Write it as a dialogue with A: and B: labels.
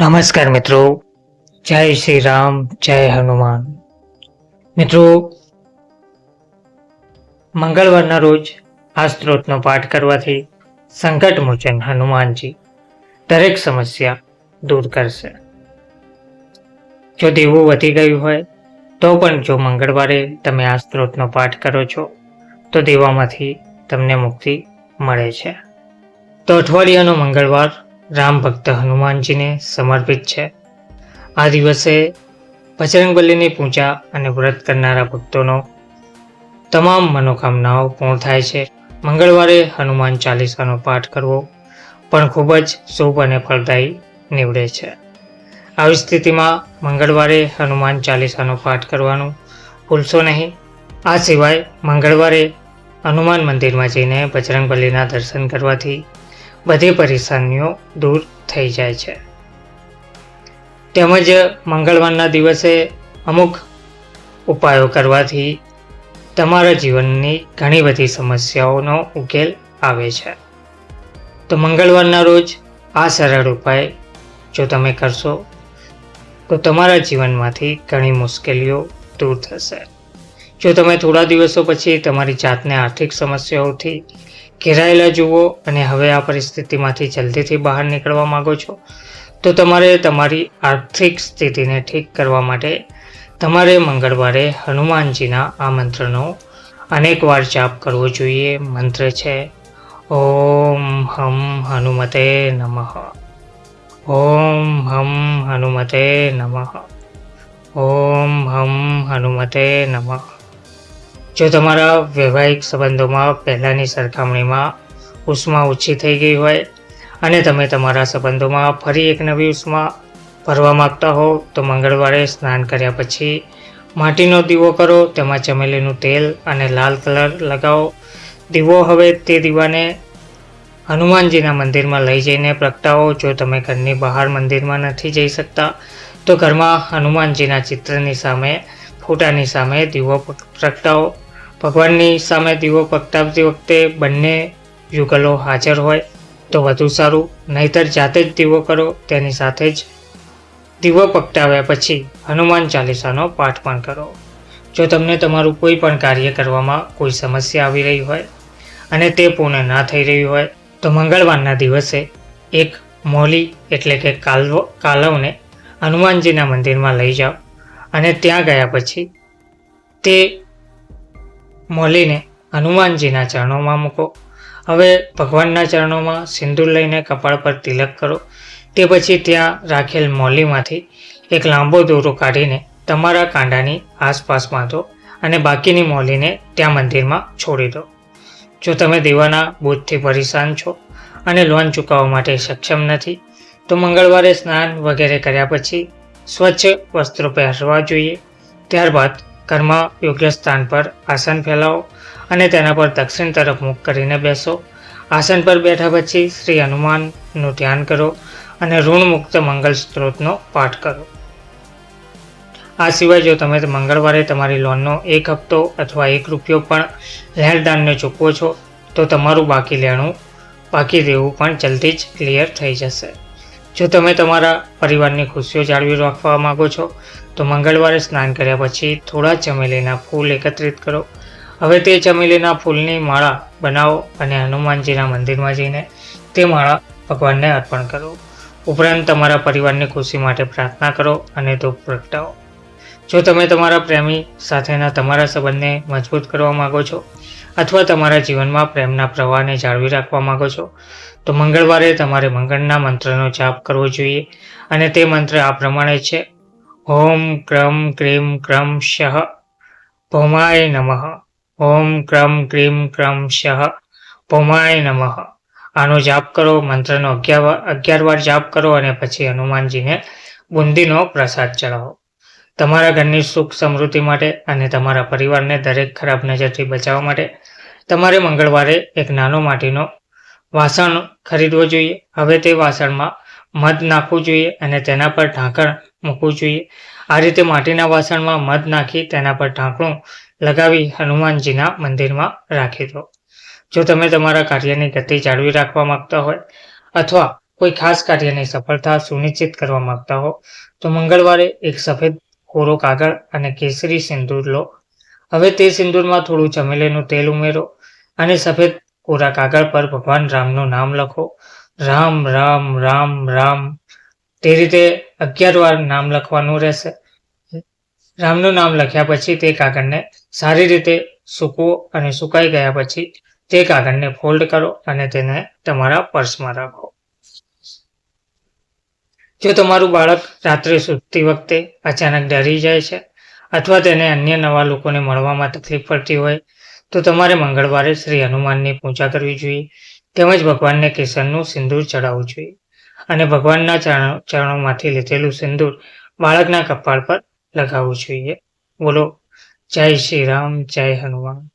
A: નમસ્કાર મિત્રો. જય શ્રી રામ, જય હનુમાન. મિત્રો, મંગળવારના રોજ આ સ્ત્રોતનો પાઠ કરવાથી સંકટ મોચન હનુમાનજી દરેક સમસ્યા દૂર કરશે. જો દેવું વધી ગયું હોય, તો પણ જો મંગળવારે તમે આ સ્ત્રોતનો પાઠ કરો છો, તો દેવામાંથી તમને મુક્તિ મળે છે. તો અઠવાડિયાનો મંગળવાર રામ ભક્ત હનુમાનજીને સમર્પિત છે. આ દિવસે બજરંગબલીની પૂજા અને વ્રત કરનારા ભક્તોનો તમામ મનોકામનાઓ પૂર્ણ થાય છે. મંગળવારે હનુમાન ચાલીસાનો પાઠ કરવો પણ ખૂબ જ શુભ અને ફળદાયી નીવડે છે. આવી સ્થિતિમાં મંગળવારે હનુમાન ચાલીસાનો પાઠ કરવાનું ભૂલશો નહીં. આ સિવાય મંગળવારે હનુમાન મંદિરમાં જઈને બજરંગબલીના દર્શન કરવાથી બધી પરેશાનીઓ દૂર થઈ જાય છે. તેમજ મંગળવારના દિવસે અમુક ઉપાયો કરવાથી તમારા જીવનની ઘણી બધી સમસ્યાઓનો ઉકેલ આવે છે. તો મંગળવારના રોજ આ સરળ ઉપાય જો તમે કરશો, તો તમારા જીવનમાંથી ઘણી મુશ્કેલીઓ દૂર થશે. જો તમે થોડા દિવસો પછી તમારી જાતને આર્થિક સમસ્યાઓથી ઘેરાયેલા જુઓ અને હવે આ પરિસ્થિતિમાંથી જલ્દીથી બહાર નીકળવા માંગો છો, તો તમારે તમારી આર્થિક સ્થિતિને ઠીક કરવા માટે તમારે મંગળવારે હનુમાનજીના આ મંત્રનો અનેકવાર જાપ કરવો જોઈએ. મંત્ર છે, ઓમ હમ હનુમતે નમઃ, ઓમ હમ હનુમતે નમઃ, ઓમ હમ હનુમતે નમઃ. જો તમારા વૈવાહિક સંબંધોમાં પહેલાંની સરખામણીમાં ઉષ્મા ઓછી થઈ ગઈ હોય અને તમે તમારા સંબંધોમાં ફરી એક નવી ઉષ્મા ભરવા માગતા હો, તો મંગળવારે સ્નાન કર્યા પછી માટીનો દીવો કરો, તેમાં ચમેલીનું તેલ અને લાલ કલર લગાવો. દીવો હવે તે દીવાને હનુમાનજીના મંદિરમાં લઈ જઈને પ્રગટાવો. જો તમે ઘરની બહાર મંદિરમાં નથી જઈ શકતા, તો ઘરમાં હનુમાનજીના ચિત્રની સામે, ફોટાની સામે દીવો પ્રગટાવો. ભગવાનની સામે દીવો પ્રગટાવતી વખતે બંને યુગલો હાજર હોય તો વધુ સારું. નહીતર જાતે જ દીવો કરો તેની સાથે જ દીવો પ્રગટાવ્યા પછી હનુમાન ચાલીસાનો પાઠ પણ કરો. જો તમને તમારું કોઈ પણ કાર્ય કરવામાં કોઈ સમસ્યા આવી રહી હોય અને તે પૂર્ણ ના થઈ રહ્યું હોય, તો મંગળવારના દિવસે એક મોલી એટલે કે કાલવ, કાલવને હનુમાનજીના મંદિરમાં લઈ જાઓ અને ત્યાં ગયા પછી તે મોલીને હનુમાનજીના ચરણોમાં મૂકો. હવે ભગવાનના ચરણોમાં સિંદૂર લઈને કપાળ પર તિલક કરો. તે પછી ત્યાં રાખેલ મોલીમાંથી એક લાંબો દોરો કાઢીને તમારા કાંડાની આસપાસ બાંધો અને બાકીની મોલીને ત્યાં મંદિરમાં છોડી દો. જો તમે દેવાના બોધથી પરેશાન છો અને લોન ચૂકવવા માટે સક્ષમ નથી, તો મંગળવારે સ્નાન વગેરે કર્યા પછી સ્વચ્છ વસ્ત્રો પહેરવા જોઈએ. ત્યારબાદ ઘરમાં યોગ્ય સ્થાન પર આસન ફેલાવો અને તેના પર દક્ષિણ તરફ મુખ કરીને બેસો. આસન પર બેઠા પછી શ્રી હનુમાનનું ધ્યાન કરો અને ઋણમુક્ત મંગલ સ્ત્રોતનો પાઠ કરો. આ સિવાય જો તમે મંગળવારે તમારી લોનનો એક હપ્તો અથવા એક રૂપિયો પણ લહેરદાનને ચૂકવો છો, તો તમારું બાકી લેણું બાકી દેવું પણ જલ્દી જ ક્લિયર થઈ જશે. જો તમે તમારા પરિવારની ખુશીઓ જાળવી રાખવા માગો છો, તો મંગળવારે સ્નાન કર્યા પછી થોડા ચમેલીના ફૂલ એકત્રિત કરો. હવે તે ચમેલીના ફૂલની માળા બનાવો અને હનુમાનજીના મંદિરમાં જઈને તે માળા ભગવાનને અર્પણ કરો. ઉપરાંત તમારા પરિવારની ખુશી માટે પ્રાર્થના કરો અને ધૂપ પ્રગટાવો. જો તમે તમારા પ્રેમી સાથેના તમારા સંબંધને મજબૂત કરવા માગો છો અથવા તમારા જીવનમાં પ્રેમના પ્રવાહને જાળવી રાખવા માગો છો, તો મંગળવારે તમારે મંગળના મંત્રનો જાપ કરવો જોઈએ. અને તે મંત્ર આ પ્રમાણે છે. ઓમ ક્રમ ક્રીમ ક્રમ શહ ભૌમાય નમઃ. ઓમ ક્રમ ક્રીમ ક્રમ શહ ભૌમાય નમઃ. આનો જાપ કરો, મંત્રનો અગિયાર અગિયાર વાર જાપ કરો અને પછી હનુમાનજીને બુંદીનો પ્રસાદ ચડાવો તમારા ઘરની સુખ સમૃદ્ધિ માટે અને તમારા પરિવારને દરેક ખરાબ નજરથી બચાવવા માટે તમારે મંગળવારે એક નાનો માટીનો વાસણ ખરીદવો જોઈએ. હવે તે વાસણમાં મધ નાખવું જોઈએ અને તેના પર ઢાંકણ મૂકવું જોઈએ. આ રીતે માટીના વાસણમાં મધ નાખી તેના પર ઢાંકણું લગાવી હનુમાનજીના મંદિરમાં રાખી દો. જો તમે તમારા કાર્યની ગતિ જાળવી રાખવા માંગતા હોય અથવા કોઈ ખાસ કાર્યની સફળતા સુનિશ્ચિત કરવા માંગતા હો, તો મંગળવારે એક સફેદ કોરો કાગળ અને કેસરી સિંદૂર લો. હવે તે સિંદૂરમાં થોડું ચમેલીનું તેલ ઉમેરો અને સફેદ કોરા કાગળ પર ભગવાન રામનું નામ લખો. રામ રામ રામ રામ. તે રીતે અગિયાર વાર નામ લખવાનું રહેશે. રામનું નામ લખ્યા પછી તે કાગળને સારી રીતે સૂકવો અને સુકાઈ ગયા પછી તે કાગળને ફોલ્ડ કરો અને તેને તમારા પર્સમાં રાખો. જો તમારું બાળક રાત્રે સૂતી વખતે અચાનક ડરી જાય છે અથવા તેને અન્ય નવા લોકોને મળવામાં તકલીફ પડતી હોય, તો તમારે મંગળવારે શ્રી હનુમાનની પૂજા કરવી જોઈએ, તેમજ ભગવાનને કેસરનું સિંદૂર ચડાવવું જોઈએ. અને ભગવાનના ચરણો, ચરણોમાંથી લીધેલું સિંદૂર બાળકના કપાળ પર લગાવવું જોઈએ. બોલો, જય શ્રી રામ, જય હનુમાન.